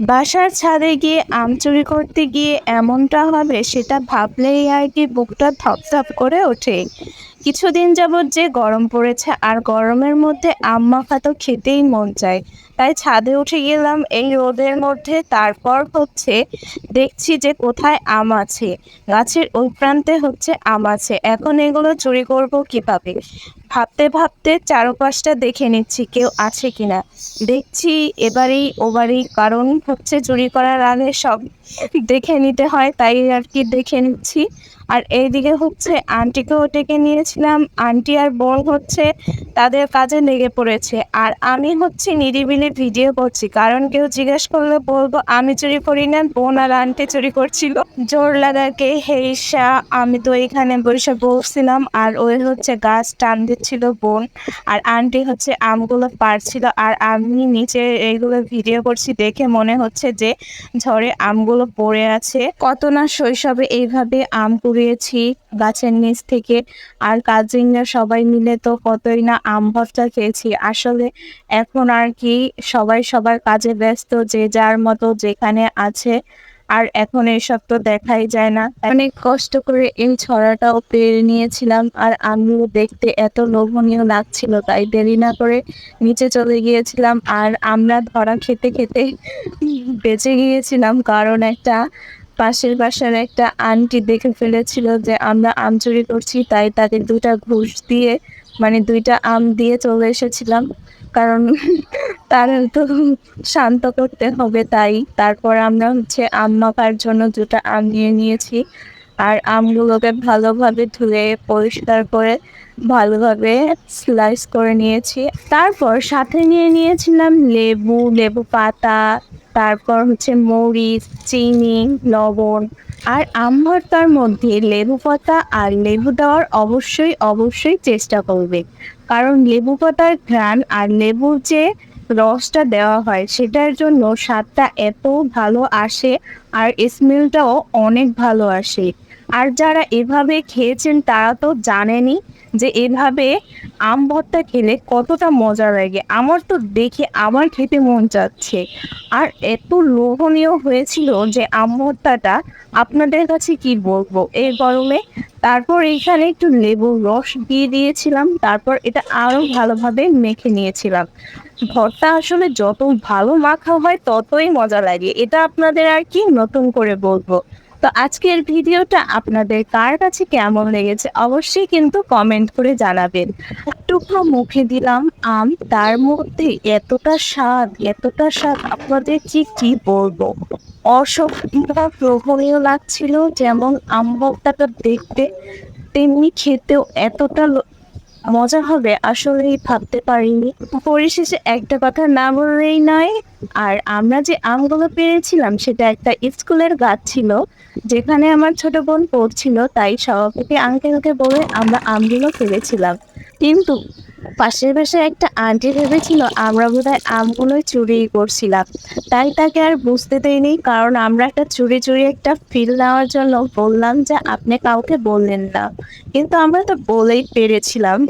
বাসার ছাদে গিয়ে আম চুরি করতে গিয়ে এমনটা হবে সেটা ভাবলেই আর কি বুকটা থপথপ করে ওঠে। কিছুদিন যাবৎ যে গরম পড়েছে আর গরমের মধ্যে আম মাখা তো খেতেই মন চায়। তাই ছাদে উঠে গেলাম। এই রোদের মধ্যে তারপর হচ্ছে দেখছি যে কোথায় আম আছে। গাছের ওই প্রান্তে হচ্ছে আম আছে। এখন এগুলো চুরি করব কীভাবে? ভাবতে ভাবতে চারপাশটা দেখে নিচ্ছি কেউ আছে কিনা। দেখছি এবারেই ওবারেই কারণ হচ্ছে চুরি করার আগে সব দেখে নিতে হয়, তাই আর কি দেখে নিচ্ছি। আর এইদিকে হচ্ছে আন্টিকেও ডেকে নিয়েছিলাম। আন্টি আর বোন হচ্ছে তাদের কাজে লেগে পড়েছে। আর আমি হচ্ছে নিরিবিলি ভিডিও করছি। কারণ কেউ জিজ্ঞেস করলে বলব, আমি চুরি করি না বোন আর আন্টি চুরি করছিল। জোর লাগাকে হেসা আমি তো এখানে বসে বসছিলাম। আর ওই হচ্ছে গাছ টান দিচ্ছিল বোন। আর আন্টি হচ্ছে আমগুলো পারছিল আর আমি নিচে এইগুলো ভিডিও করছি দেখে মনে হচ্ছে যে ঝড়ে আমগুলো পড়ে আছে। কত না শৈশবে এইভাবে আম কুড়িয়েছি গাছের নিচ থেকে। আর কাজিনরা সবাই মিলে তো কতই না আম ভর্তা খেয়েছি। আসলে এখন আর কি সবাই সবার কাজে ব্যস্ত, যে যার মতো যেখানে আছে। আর এখন এসব তো দেখাই যায় না। অনেক কষ্ট করে এই ছড়াটাও পেরে নিয়েছিলাম। আর আমিও দেখতে এত লোভনীয় লাগছিল, তাই দেরি না করে নিচে চলে গিয়েছিলাম। আর আমরা ধরা খেতে খেতে বেঁচে গিয়েছিলাম, কারণ একটা পাশের বাসার একটা আন্টি দেখে ফেলেছিল যে আমরা আম চুরি করছি, তাই তাদের দুটা ঘুষ দিয়ে মানে দুইটা আম দিয়ে চলে এসেছিলাম। কারণ তার তো শান্ত করতে হবে, তাই তারপর আমরা হচ্ছে আম মাখার জন্য দুটো আম নিয়ে নিয়েছি। আর আমগুলোকে ভালোভাবে ধুয়ে, পরিষ্কার করে, ভালোভাবে স্লাইস করে নিয়েছি। তারপর সাথে নিয়ে নিয়েছিলাম লেবু লেবু পাতা, তারপর হচ্ছে মরিচ, চিনি, লবণ। আর আম ভর্তার মধ্যে লেবু পাতা আর লেবু দেওয়ার অবশ্যই অবশ্যই চেষ্টা করবে। কারণ লেবু পাতার ঘ্রাণ আর লেবুর যে রসটা দেওয়া হয়, সেটার জন্য স্বাদটা এত ভালো আসে আর স্মেলটাও অনেক ভালো আসে। আর যারা এভাবে খেয়েছেন তারা তো জানেনই যে এভাবে আম ভর্তা খেলে কতটা মজা লাগে। আমার তো দেখে আমার খেতে মন চাচ্ছে আর এত লোভনীয় হয়েছিল যে আম ভর্তাটা, আপনাদের কাছে কি বলব? এই গরমে তারপর এখানে একটু লেবুর রস দিয়ে দিয়েছিলাম, তারপর এটা আরও ভালোভাবে মেখে নিয়েছিলাম। ভর্তা আসলে যত ভালো মাখা হয় ততই মজা লাগে। এটা আপনাদের আর কি নতুন করে বলব? তো আজকের ভিডিওটা আপনাদের কার কাছে কেমন লেগেছে অবশ্যই কিন্তু কমেন্ট করে জানাবেন। টুকরো মুখে দিলাম আম, তার মধ্যে এতটা স্বাদ এতটা স্বাদ, আপনাদের কি কি বলব? অসম্ভব লোভনীয় লাগছিল, যেমন আম দেখতে, তেমনি খেতেও এতটা মজা হবে, আসলেই ভাবতে পারিনি। পরিশেষে একটা কথা না বললেই নয়, আর আমরা যে আমগুলো পেরেছিলাম সেটা একটা স্কুলের গাছ ছিল, যেখানে আমার ছোট বোন পড়ছিল, তাই সভাপতি আঙ্কেলকে বলে আমরা আমগুলো পেরেছিলাম কিন্তু পাশের বাসায় একটা আন্টি ভেবেছিল, আমরা বোধ হয় আমগুলোই চুরি করছিলাম। তাই তাকে আর বুঝতে দেয়নি, কারণ আমরা একটা চুরি চুরি একটা ফিল নেওয়ার জন্য বললাম যে, আপনি কাউকে বললেন না। কিন্তু আমরা তো বলেই পেরেছিলাম।